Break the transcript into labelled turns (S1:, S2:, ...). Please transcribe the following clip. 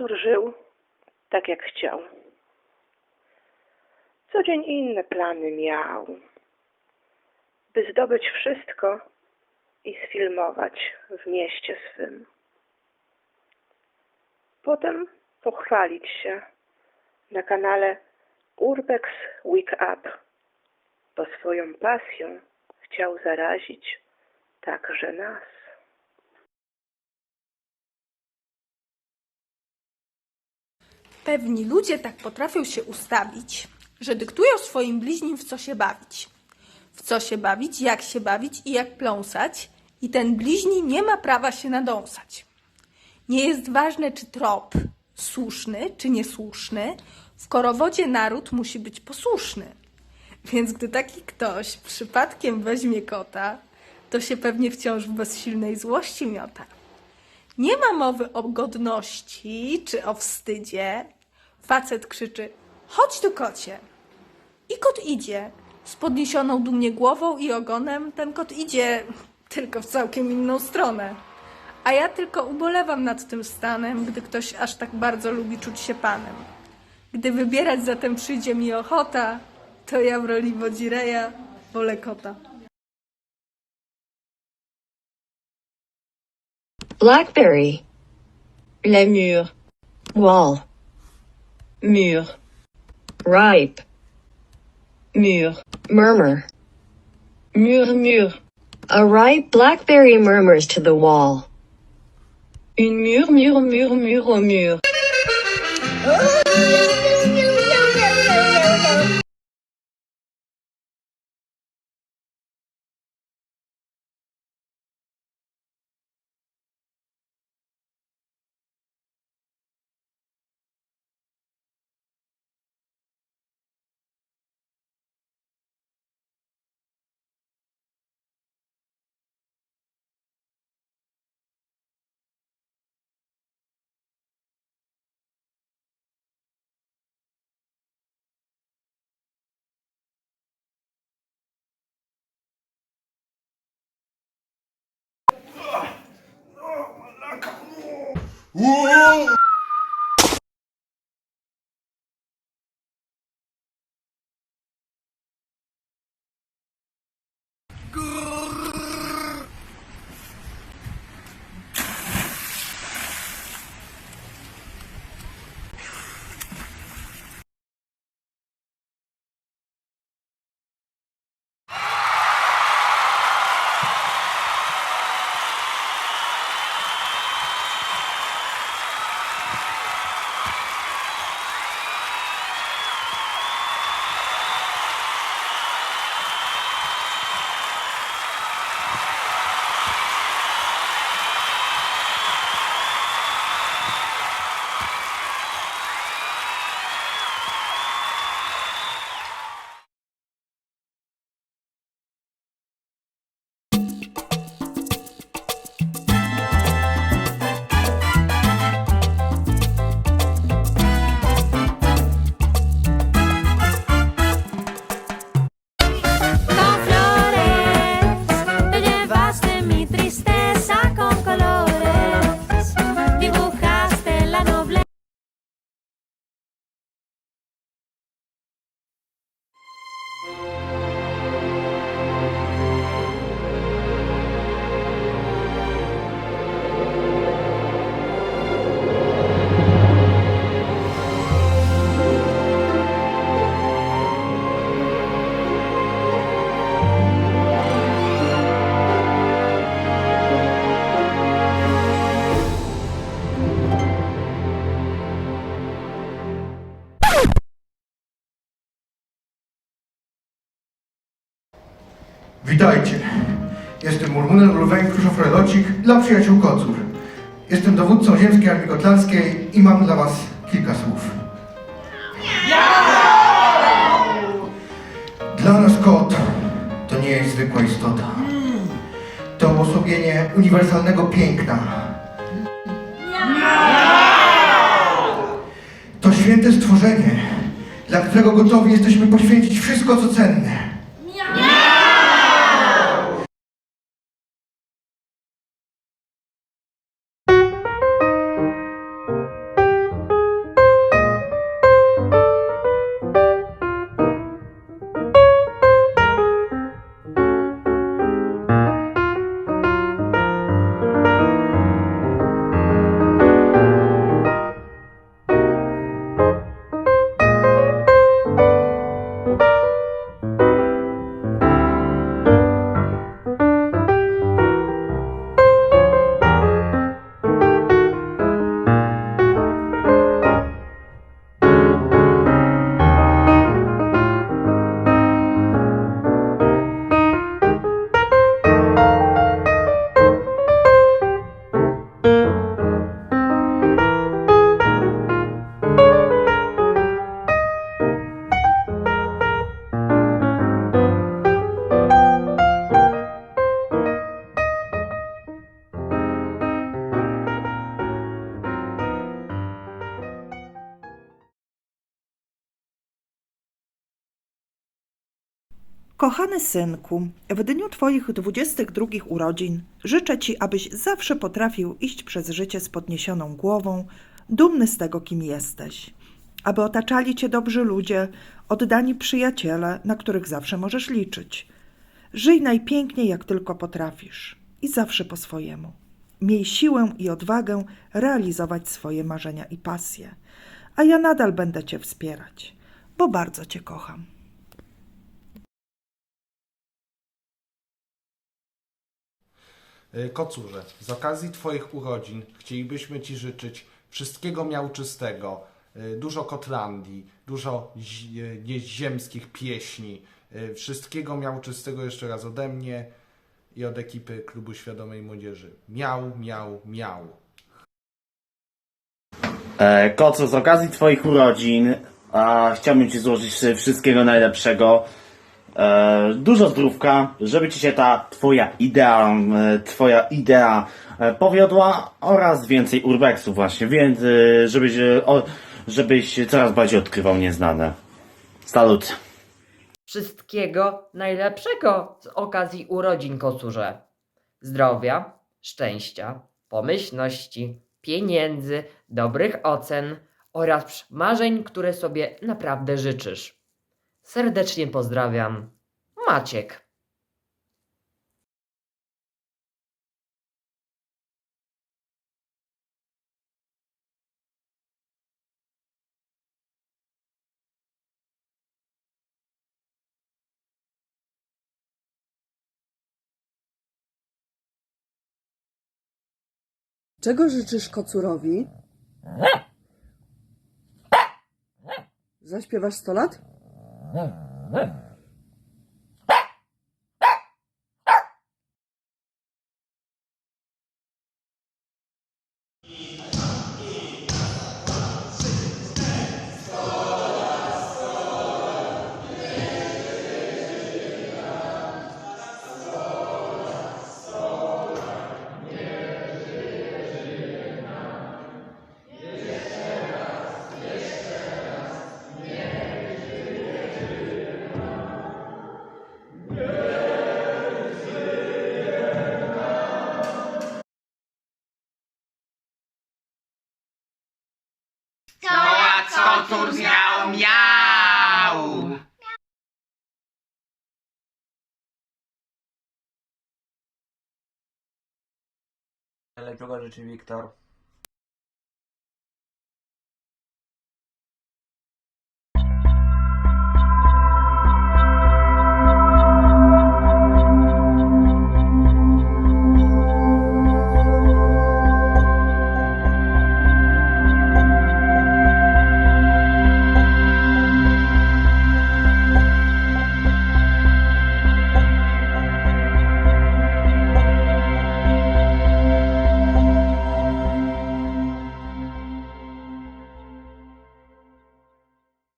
S1: Kocur żył tak jak chciał. Co dzień inne plany miał, by zdobyć wszystko i sfilmować w mieście swym. Potem pochwalić się na kanale Urbex Week Up, bo swoją pasją chciał zarazić także nas.
S2: Pewni ludzie tak potrafią się ustawić, że dyktują swoim bliźnim, w co się bawić. W co się bawić, jak się bawić i jak pląsać, i ten bliźni nie ma prawa się nadąsać. Nie jest ważne, czy trop słuszny, czy niesłuszny, w korowodzie naród musi być posłuszny. Więc gdy taki ktoś przypadkiem weźmie kota, to się pewnie wciąż w bezsilnej złości miota. Nie ma mowy o godności czy o wstydzie. Facet krzyczy: Chodź tu, kocie. I kot idzie. Z podniesioną dumnie głową i ogonem ten kot idzie, tylko w całkiem inną stronę. A ja tylko ubolewam nad tym stanem, gdy ktoś aż tak bardzo lubi czuć się panem. Gdy wybierać zatem przyjdzie mi ochota, to ja w roli wodzireja wolę kota.
S3: Blackberry. Les murs. Wall. Mur. Ripe. Mur. Murmur. Murmure. A ripe blackberry murmurs to the wall. Une murmure murmure au mur.
S4: Oh! 喔
S5: Witajcie. Jestem Murmunen Ulwein Kruszofrelocik dla przyjaciół Kocur. Jestem dowódcą ziemskiej armii gotlandzkiej i mam dla was kilka słów. Dla nas kot to nie jest zwykła istota. To uosobienie uniwersalnego piękna. To święte stworzenie, dla którego gotowi jesteśmy poświęcić wszystko, co cenne.
S6: Kochany synku, w dniu Twoich 22 urodzin życzę Ci, abyś zawsze potrafił iść przez życie z podniesioną głową, dumny z tego, kim jesteś. Aby otaczali Cię dobrzy ludzie, oddani przyjaciele, na których zawsze możesz liczyć. Żyj najpiękniej, jak tylko potrafisz i zawsze po swojemu. Miej siłę i odwagę realizować swoje marzenia i pasje, a ja nadal będę Cię wspierać, bo bardzo Cię kocham.
S7: Kocurze, z okazji Twoich urodzin chcielibyśmy Ci życzyć wszystkiego miałczystego, y, dużo Kotlandii, dużo zi- y, nieziemskich pieśni, wszystkiego miałczystego jeszcze raz ode mnie i od ekipy Klubu Świadomej Młodzieży. Miał, miał, miał.
S8: E, Koco, z okazji Twoich urodzin a, chciałbym Ci złożyć e, wszystkiego najlepszego. E, dużo zdrówka, żeby Ci się ta Twoja idea, e, Twoja idea e, powiodła oraz więcej urbexu właśnie, więc żebyś, żebyś coraz bardziej odkrywał nieznane. Salut!
S9: Wszystkiego najlepszego z okazji urodzin kocurze. Zdrowia, szczęścia, pomyślności, pieniędzy, dobrych ocen oraz marzeń, które sobie naprawdę życzysz. Serdecznie pozdrawiam. Maciek.
S10: Czego życzysz kocurowi? Zaśpiewasz sto lat? Mm-hmm.
S11: Kocur miał miał!
S12: Czego życzy Wiktor?